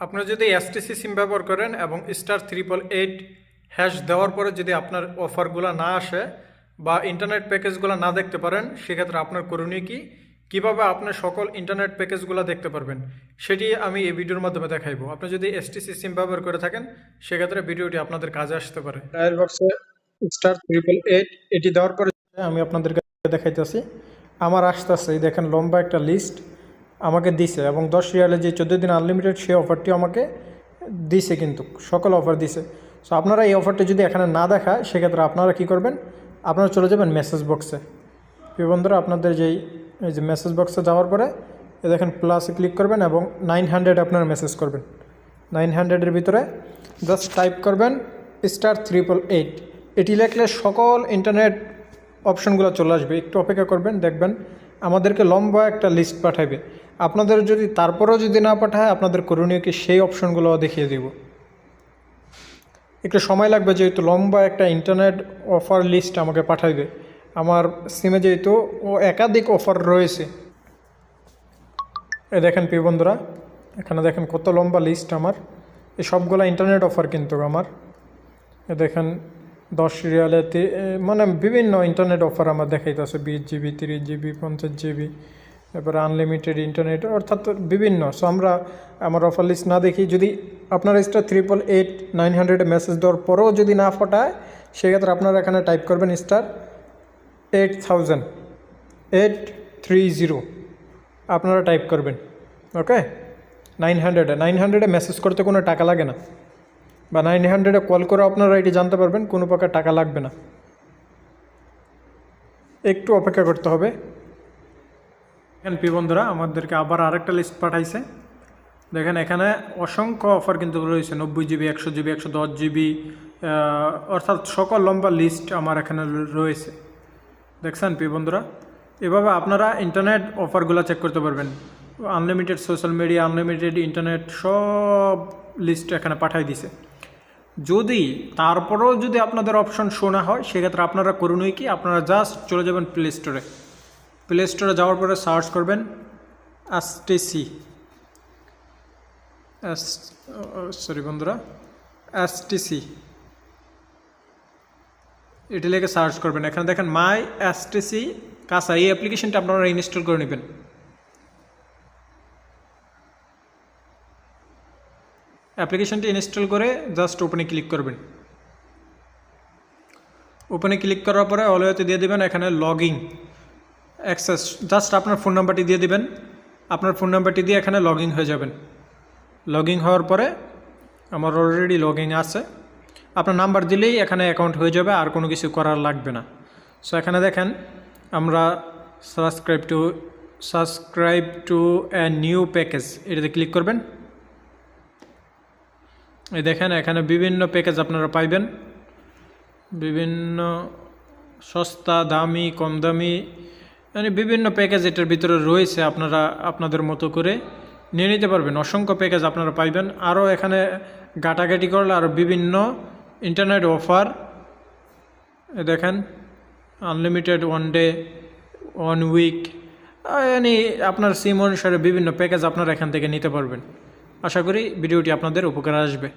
আপনারা যদি এসটিসি সিম ব্যবহার করেন এবং স্টার ত্রিপল এইট হ্যাশ দেওয়ার পরে যদি আপনার অফারগুলো না আসে বা ইন্টারনেট প্যাকেজগুলো না দেখতে পারেন সেক্ষেত্রে আপনার করণীয় কি? কীভাবে আপনার সকল ইন্টারনেট প্যাকেজগুলো দেখতে পারবেন? সেটি আমি এই ভিডিওর মাধ্যমে দেখাইবো। আপনি যদি এসটিসি সিম ব্যবহার করে থাকেন সেক্ষেত্রে ভিডিওটি আপনাদের কাজে আসতে পারে। ডায়াল বক্সে স্টার ত্রিপল এইট এটি দেওয়ার পরে আমি আপনাদেরকে দেখাইতেছি। আমার আসতেছে দেখেন লম্বা একটা লিস্ট আমাকে দিছে এবং দশ রিয়ালে যে চোদ্দ দিন আনলিমিটেড সেই অফারটি আমাকে দিছে কিন্তু, সকল অফার দিছে। সো আপনারা এই অফারটি যদি এখানে না দেখায় সেক্ষেত্রে আপনারা কি করবেন? আপনারা চলে যাবেন মেসেজ বক্সে প্রিয় বন্ধুরা, আপনাদের যেই, এই যে মেসেজ বক্সে যাওয়ার পরে, এ দেখেন প্লাসে ক্লিক করবেন এবং নাইন হান্ড্রেড আপনারা মেসেজ করবেন। নাইন হান্ড্রেডের ভিতরে জাস্ট টাইপ করবেন স্টার ত্রিপল এইট এটি লেখলে সকল ইন্টারনেট অপশনগুলো চলে আসবে। একটু অপেক্ষা করবেন, দেখবেন আমাদেরকে লম্বা একটা লিস্ট পাঠাবে। আপনাদের যদি তারপরেও যদি না পাঠায়, আপনাদের করণীয় কি সেই অপশনগুলো দেখিয়ে দেব। একটু সময় লাগবে যেহেতু লম্বা একটা ইন্টারনেট অফার লিস্ট আমাকে পাঠাইবে। আমার সিমে যেহেতু ও একাধিক অফার রয়েছে। এ দেখেন প্রিয় বন্ধুরা, এখানে দেখেন কত লম্বা লিস্ট আমার। এই সবগুলো ইন্টারনেট অফার কিন্তু আমার। এ দেখেন দশ রিয়ালেতে মানে বিভিন্ন ইন্টারনেট অফার আমার দেখাইতেছে। বিশ জিবি, তিরিশ জিবি, পঞ্চাশ জিবি। তারপরে আনলিমিটেড ইন্টারনেট অর্থাৎ বিভিন্ন। সো আমরা আমার অফার লিস্ট না দেখি, যদি আপনার স্টার ত্রিপল এইট নাইন হান্ড্রেডে মেসেজ দেওয়ার পরেও যদি না ফোটায়, সেক্ষেত্রে আপনারা এখানে টাইপ করবেন star eight thousand eight three zero আপনারা টাইপ করবেন ওকে নাইন হান্ড্রেডে নাইন হান্ড্রেডে মেসেজ করতে কোনো টাকা লাগে না। বা নাইন হান্ড্রেডে কল করে আপনারা এটি জানতে পারবেন, কোনো প্রকার টাকা লাগবে না। একটু অপেক্ষা করতে হবে। দেখেন পি বন্ধুরা, আমাদেরকে আবার আরেকটা লিস্ট পাঠাইছে। দেখেন এখানে অসংখ্য অফার কিন্তু রয়েছে, নব্বই জিবি একশো জিবি একশো দশ জিবি অর্থাৎ সকল লম্বা লিস্ট আমার এখানে রয়েছে। দেখছেন পি বন্ধুরা? এভাবে আপনারা ইন্টারনেট অফারগুলো চেক করতে পারবেন। Unlimited social media unlimited internet সব লিস্ট এখানে পাঠাই দিছে। যদি তারপরেও যদি আপনাদের অপশন শোনা হয়, সেক্ষেত্রে আপনারা করুনই কি, আপনারা জাস্ট চলে যাবেন প্লে স্টোরে প্লে স্টোরে যাওয়ার পরে সার্চ করবেন এসটিসি এস সরি বন্ধুরা এসটিসি এটি লেগে সার্চ করবেন। এখানে দেখেন মাই এসটিসি কাসা এই অ্যাপ্লিকেশনটা আপনারা ইনস্টল করে নেবেন। অ্যাপ্লিকেশনটি ইনস্টল করে জাস্ট ওপেনে ক্লিক করবেন। ওপেনে ক্লিক করার পরে অলওয়েতে দিয়ে দেবেন এখানে লগইন অ্যাক্সেস, জাস্ট আপনার ফোন নাম্বারটি দিয়ে দিবেন। আপনার ফোন নাম্বারটি দিয়ে এখানে লগ হয়ে যাবেন। লগ হওয়ার পরে আমার অলরেডি লগ আছে। আপনার নাম্বার দিলেই এখানে অ্যাকাউন্ট হয়ে যাবে, আর কোনো কিছু করার লাগবে না। সো এখানে দেখেন, আমরা subscribe to subscribe to a new package এটাতে ক্লিক করবেন। এই দেখেন, এখানে বিভিন্ন প্যাকেজ আপনারা পাইবেন। বিভিন্ন সস্তা, দামি, কম দামি মানে বিভিন্ন প্যাকেজ এটার ভিতরে রয়েছে আপনারা, আপনাদের মতো করে। নিয়ে নিতে পারবেন। অসংখ্য প্যাকেজ আপনারা পাইবেন। আরও এখানে গাটাগাটি করলে আরও বিভিন্ন ইন্টারনেট অফার দেখেন unlimited one day one week মানে আপনার সিম অনুসারে বিভিন্ন প্যাকেজ আপনারা এখান থেকে নিতে পারবেন। আশা করি ভিডিওটি আপনাদের উপকার আসবে।